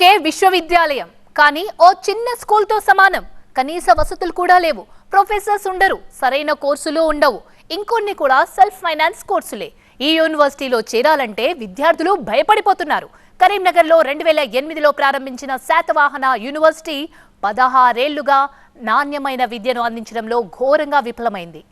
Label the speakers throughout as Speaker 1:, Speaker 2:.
Speaker 1: పేరుకే విశ్వవిద్యాలయం. కానీ ఓ చిన్న స్కూల్తో సమానం. కనీస వసతులు కూడా లేవు. ప్రొఫెసర్స్ ఉండరు. సరైన కోర్సులు ఉండవు. ఇంకొన్ని కూడా సెల్ఫ్ ఫైనాన్స్ కోర్సులే. ఈ యూనివర్సిటీలో చేరాలంటే విద్యార్థులు భయపడిపోతున్నారు. కరీంనగర్లో రెండు వేల ఎనిమిదిలో ప్రారంభించిన శాతవాహన యూనివర్సిటీ పదహారేళ్ళుగా నాణ్యమైన విద్యను అందించడంలో ఘోరంగా విఫలమైంది.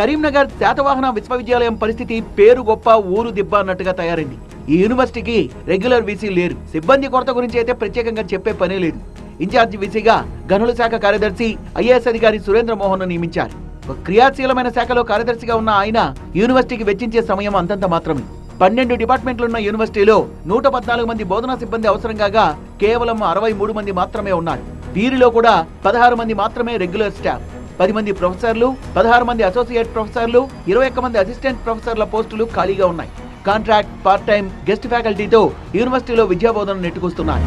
Speaker 2: కరీంనగర్ శాతవాహన విశ్వవిద్యాలయం పరిస్థితి పేరు గొప్ప ఊరు దిబ్బ అన్నట్టుగా తయారైంది. ఈ యూనివర్సిటీకి రెగ్యులర్ వీసీ లేరు. సిబ్బంది కొరత గురించి అయితే ప్రత్యేకంగా చెప్పే పనే లేదు. ఇన్ఛార్జి వీసీగా గనుల శాఖ కార్యదర్శి ఐఏఎస్ అధికారి సురేంద్ర మోహన్ నియమించారు. ఒక క్రియాశీలమైన శాఖలో కార్యదర్శిగా ఉన్న ఆయన యూనివర్సిటీకి వెచ్చించే సమయం అంతంత మాత్రమే. పన్నెండు డిపార్ట్మెంట్లున్న యూనివర్సిటీలో నూట పద్నాలుగు మంది బోధనా సిబ్బంది అవసరం కాగా కేవలం అరవై మూడు మంది మాత్రమే ఉన్నారు. వీరిలో కూడా పదహారు మంది మాత్రమే రెగ్యులర్ స్టాఫ్ పది మంది ప్రొఫెసర్లు పదహారు మంది అసోసియేట్ ప్రొఫెసర్లు ఇరవై ఒక్క మంది అసిస్టెంట్ ప్రొఫెసర్ల పోస్టులు ఖాళీగా ఉన్నాయి. కాంట్రాక్ట్ పార్ట్ టైం గెస్ట్ ఫ్యాకల్టీతో యూనివర్సిటీలో విద్యాబోధన నెట్టుకొస్తున్నాయి.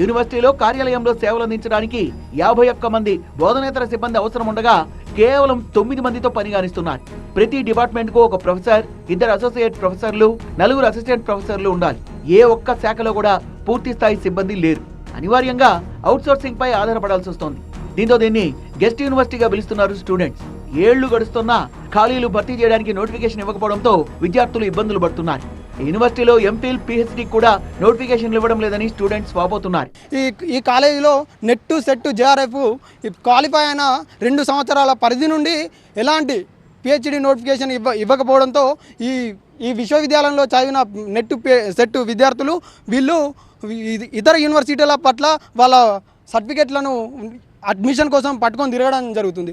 Speaker 2: యూనివర్సిటీలో కార్యాలయంలో సేవలు అందించడానికి యాభై ఒక్క మంది బోధనేతర సిబ్బంది అవసరం ఉండగా కేవలం తొమ్మిది మందితో పనిగానిస్తున్నారు ప్రతి డిపార్ట్మెంట్కు ఒక ప్రొఫెసర్ ఇద్దరు అసోసియేట్ ప్రొఫెసర్లు నలుగురు అసిస్టెంట్ ప్రొఫెసర్లు ఉండాలి. ఏ ఒక్క శాఖలో కూడా పూర్తి స్థాయి సిబ్బంది లేరు. అనివార్యంగా అవుట్సోర్సింగ్ పై ఆధారపడాల్సి వస్తోంది. దీంతో దీన్ని గెస్ట్ యూనివర్సిటీగా పిలుస్తున్నారు స్టూడెంట్స్. ఏళ్ళు గడుస్తున్నా ఖాళీలు భర్తీ చేయడానికి నోటిఫికేషన్ ఇవ్వకపోవడంతో విద్యార్థులు ఇబ్బందులు పడుతున్నారు. యూనివర్సిటీలో ఎంఫిల్ పిహెచ్డి కూడా నోటిఫికేషన్లు ఇవ్వడం లేదని స్టూడెంట్స్ వాపోతున్నారు.
Speaker 3: ఈ ఈ కాలేజీలో నెట్ సెట్ జేఆర్ఎఫ్ క్వాలిఫై అయిన రెండు సంవత్సరాల పరిధి నుండి ఎలాంటి పిహెచ్డి నోటిఫికేషన్ ఇవ్వ ఇవ్వకపోవడంతో ఈ ఈ విశ్వవిద్యాలయంలో చదివిన నెట్ సెట్ విద్యార్థులు వీళ్ళు ఇతర యూనివర్సిటీల పట్ల వాళ్ళ సర్టిఫికెట్లను అడ్మిషన్ కోసం పట్టుకొని తిరగడం జరుగుతుంది.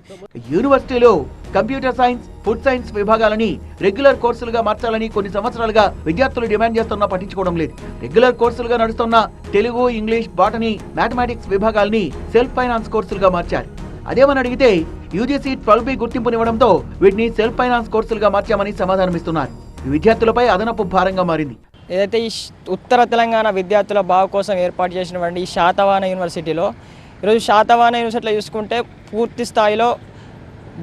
Speaker 2: యూనివర్సిటీలో కంప్యూటర్ సైన్స్ ఫుడ్ సైన్స్ విభాగాలని రెగ్యులర్ కోర్సులుగా మార్చాలని కొన్ని సంవత్సరాలుగా విద్యార్థులు డిమాండ్ చేస్తున్నా పట్టించుకోవడం లేదు. రెగ్యులర్ కోర్సులుగా నడుస్తున్న తెలుగు ఇంగ్లీష్ బాటనీ మ్యాథమెటిక్స్ విభాగాల్ని సెల్ఫ్ ఫైనాన్స్ కోర్సులుగా మార్చారు. అదేమని అడిగితే యూజీసీ ట్వెల్వ్ బి గుర్తింపునివ్వడంతో వీటిని సెల్ఫ్ ఫైనాన్స్ కోర్సులుగా మార్చామని సమాధానమిస్తున్నారు విద్యార్థులపై అదనపు భారంగా మారింది.
Speaker 4: ఏదైతే ఈ ఉత్తర తెలంగాణ విద్యార్థుల బాగు కోసం ఏర్పాటు చేసినటువంటి ఈ శాతవాహన యూనివర్సిటీలో ఈరోజు శాతవాహన యూనివర్సిటీలో చూసుకుంటే పూర్తి స్థాయిలో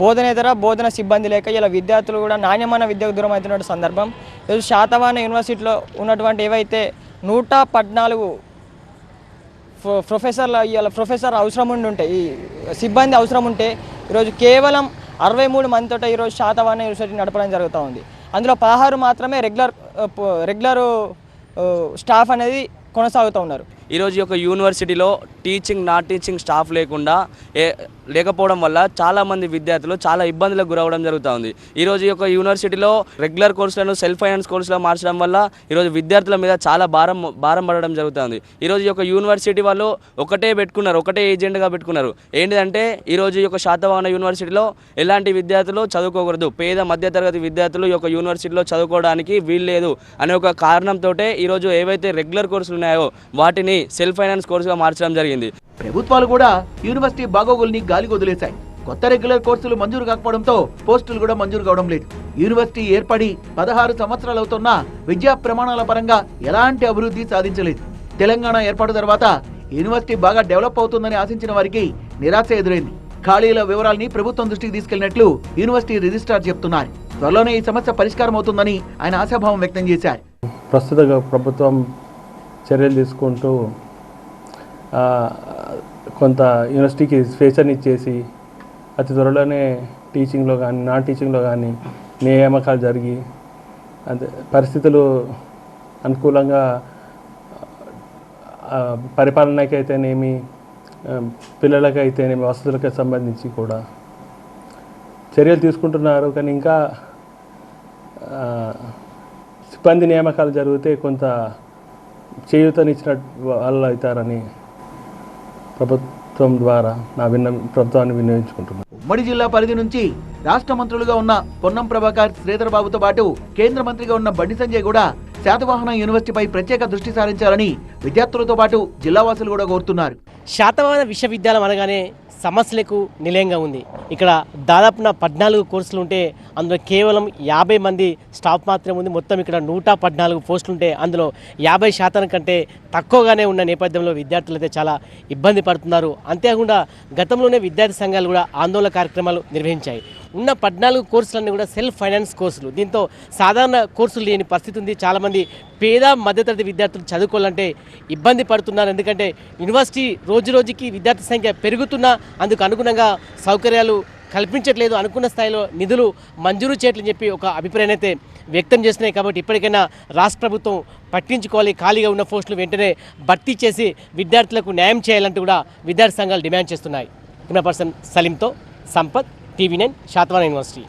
Speaker 4: బోధనేతర బోధన సిబ్బంది లేక ఇలా విద్యార్థులు కూడా నాణ్యమైన విద్యకు దూరం అవుతున్న సందర్భం. ఈరోజు శాతవాహన యూనివర్సిటీలో ఉన్నటువంటి ఏవైతే నూట పద్నాలుగు ప్రొ- ప్రొఫెసర్ల ఇవాళ ప్రొఫెసర్ అవసరం ఉండి ఉంటే ఈ సిబ్బంది అవసరం ఉంటే ఈరోజు కేవలం అరవై మూడు మందితో ఈరోజు శాతవాహన యూనివర్సిటీ నడపడం జరుగుతూ ఉంది. అందులో పదహారు మాత్రమే రెగ్యులర్ రెగ్యులర్ స్టాఫ్ అనేది కొనసాగుతూ ఉన్నారు.
Speaker 5: ఈరోజు యొక్క యూనివర్సిటీలో టీచింగ్ నాన్ టీచింగ్ స్టాఫ్ లేకుండా ఏ లేకపోవడం వల్ల చాలామంది విద్యార్థులు చాలా ఇబ్బందులకు గురవడం జరుగుతూ ఉంది ఈరోజు యొక్క యూనివర్సిటీలో రెగ్యులర్ కోర్సులను సెల్ఫ్ ఫైనాన్స్ కోర్సులో మార్చడం వల్ల ఈరోజు విద్యార్థుల మీద చాలా భారం భారం పడడం జరుగుతుంది. ఈరోజు యొక్క యూనివర్సిటీ వాళ్ళు ఒకటే పెట్టుకున్నారు ఒకటే ఏజెంట్గా పెట్టుకున్నారు. ఏంటిదంటే ఈరోజు యొక్క శాతవాహన యూనివర్సిటీలో ఎలాంటి విద్యార్థులు చదువుకోకూడదు. పేద మధ్యతరగతి విద్యార్థులు ఈ యొక్క యూనివర్సిటీలో చదువుకోవడానికి వీలు లేదు అనే ఒక కారణంతో ఈరోజు ఏవైతే రెగ్యులర్ కోర్సులు ఉన్నాయో వాటిని సెల్ఫ్ ఫైనాన్స్ కోర్సుగా మార్చడం జరిగింది.
Speaker 2: ప్రభుత్వాలు కూడా యూనివర్సిటీ బాగోగుల్ని గాలికి వదిలేశాయి. కొత్త రెగ్యులర్ కోర్సులు మంజూరు కాకపోవడంతో పోస్టులు కూడా మంజూరు కావడం లేదు. యూనివర్సిటీ ఏర్పడి పదహారు సంవత్సరాలు అవుతున్నా విద్యా ప్రమాణాల పరంగా ఎలాంటి అభివృద్ధి సాధించలేదు. తెలంగాణ ఏర్పాటు తర్వాత యూనివర్సిటీ బాగా డెవలప్ అవుతుందని ఆశించిన వారికి నిరాశ ఎదురైంది. ఖాళీల వివరాల్ని ప్రభుత్వం దృష్టికి తీసుకెళ్ళినట్లు యూనివర్సిటీ రిజిస్ట్రార్ చెప్తున్నారు. త్వరలోనే ఈ సమస్య పరిష్కారం అవుతుందని ఆయన ఆశాభావం వ్యక్తం చేశారు.
Speaker 6: ప్రస్తుత ప్రభుత్వం చర్యలు తీసుకుంటూ కొంత యూనివర్సిటీకి ఫేచర్ని ఇచ్చేసి అతి త్వరలోనే టీచింగ్లో కానీ నాన్ టీచింగ్లో కానీ నియామకాలు జరిగి అదే పరిస్థితులు అనుకూలంగా పరిపాలనకైతేనేమి పిల్లలకైతేనేమి వసతులకి సంబంధించి కూడా చర్యలు తీసుకుంటున్నారు. కానీ ఇంకా సిబ్బంది నియామకాలు జరిగితే కొంత చేయూతనిచ్చిన వాళ్ళు అవుతారని ప్రభుత్వం ద్వారా నా విన్న ప్రభుత్వాన్ని వినియోగించుకుంటున్నాను.
Speaker 2: ఉమ్మడి జిల్లా పరిధి నుంచి రాష్ట్ర మంత్రులుగా ఉన్న పొన్నం ప్రభాకర్ శ్రీధర్ బాబుతో పాటు కేంద్ర మంత్రిగా ఉన్న బండి సంజయ్ కూడా శాతవాహన యూనివర్సిటీపై ప్రత్యేక దృష్టి సారించాలని విద్యార్థులతో పాటు జిల్లావాసులు కూడా కోరుతున్నారు.
Speaker 7: శాతవాహన విశ్వవిద్యాలయం అనగానే సమస్యలకు నిలయంగా ఉంది. ఇక్కడ దాదాపున పద్నాలుగు కోర్సులు ఉంటే అందులో కేవలం యాభై మంది స్టాఫ్ మాత్రమే ఉంది. మొత్తం ఇక్కడ నూట పద్నాలుగు పోస్టులు ఉంటే అందులో యాభై శాతం కంటే తక్కువగానే ఉన్న నేపథ్యంలో విద్యార్థులు అయితే చాలా ఇబ్బంది పడుతున్నారు. అంతేకాకుండా గతంలోనే విద్యార్థి సంఘాలు కూడా ఆందోళన కార్యక్రమాలు నిర్వహించాయి. ఉన్న పద్నాలుగు కోర్సులన్నీ కూడా సెల్ఫ్ ఫైనాన్స్ కోర్సులు. దీంతో సాధారణ కోర్సులు లేని పరిస్థితి ఉంది. చాలామంది పేద మధ్యతరగతి విద్యార్థులు చదువుకోవాలంటే ఇబ్బంది పడుతున్నారు. ఎందుకంటే యూనివర్సిటీ రోజు రోజుకి విద్యార్థి సంఖ్య పెరుగుతున్నా అందుకు అనుగుణంగా సౌకర్యాలు కల్పించట్లేదు. అనుకున్న స్థాయిలో నిధులు మంజూరు చేయట్లని చెప్పి ఒక అభిప్రాయం అయితే వ్యక్తం చేస్తున్నాయి. కాబట్టి ఇప్పటికైనా రాష్ట్ర ప్రభుత్వం పట్టించుకోవాలి. ఖాళీగా ఉన్న పోస్టులు వెంటనే భర్తీ చేసి విద్యార్థులకు న్యాయం చేయాలంటూ కూడా విద్యార్థి సంఘాలు డిమాండ్ చేస్తున్నాయి. Camera person సలీంతో Sampath TV nine Satavahana university.